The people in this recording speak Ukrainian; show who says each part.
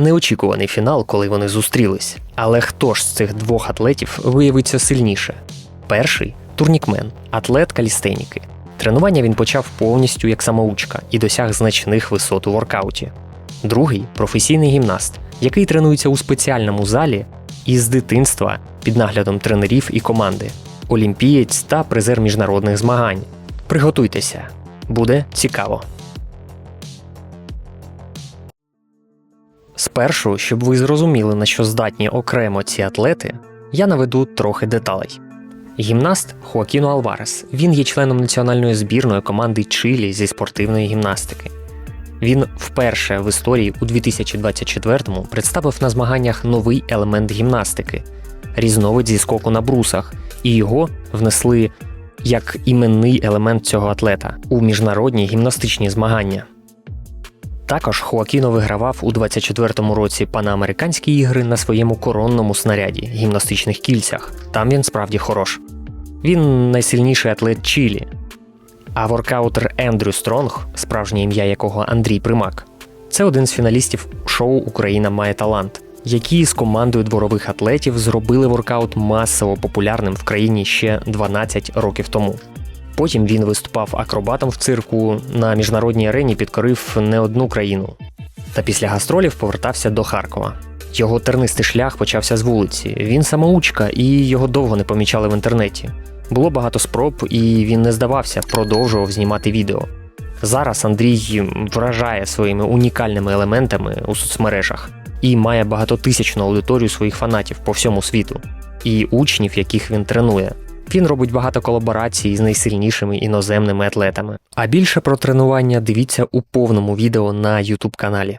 Speaker 1: Неочікуваний фінал, коли вони зустрілись. Але хто ж з цих двох атлетів виявиться сильніше? Перший турнікмен, атлет калістеніки. Тренування він почав повністю як самоучка і досяг значних висот у воркауті. Другий професійний гімнаст, який тренується у спеціальному залі і з дитинства під наглядом тренерів і команди, олімпієць та призер міжнародних змагань. Приготуйтеся, буде цікаво. Спершу, щоб ви зрозуміли, на що здатні окремо ці атлети, я наведу трохи деталей. Гімнаст Хоакіно Алварес. Він є членом національної збірної команди Чилі зі спортивної гімнастики. Він вперше в історії у 2024-му представив на змаганнях новий елемент гімнастики різновид зі скоку на брусах, і його внесли як іменний елемент цього атлета у міжнародні гімнастичні змагання. Також Хоакіно вигравав у 24-му році панаамериканські ігри на своєму коронному снаряді гімнастичних кільцях. Там він справді хорош. Він найсильніший атлет Чилі. А воркаутер Ендрю Стронг, справжнє ім'я якого Андрій Примак, це один з фіналістів шоу Україна має талант, які з командою дворових атлетів зробили воркаут масово популярним в країні ще 12 років тому. Потім він виступав акробатом в цирку на міжнародній арені, підкорив не одну країну. Та після гастролів повертався до Харкова. Його тернистий шлях почався з вулиці. Він самоучка, і його довго не помічали в інтернеті. Було багато спроб, і він не здавався, продовжував знімати відео. Зараз Андрій вражає своїми унікальними елементами у соцмережах і має багатотисячну аудиторію своїх фанатів по всьому світу і учнів, яких він тренує. Він робить багато колаборацій з найсильнішими іноземними атлетами. А більше про тренування дивіться у повному відео на YouTube каналі.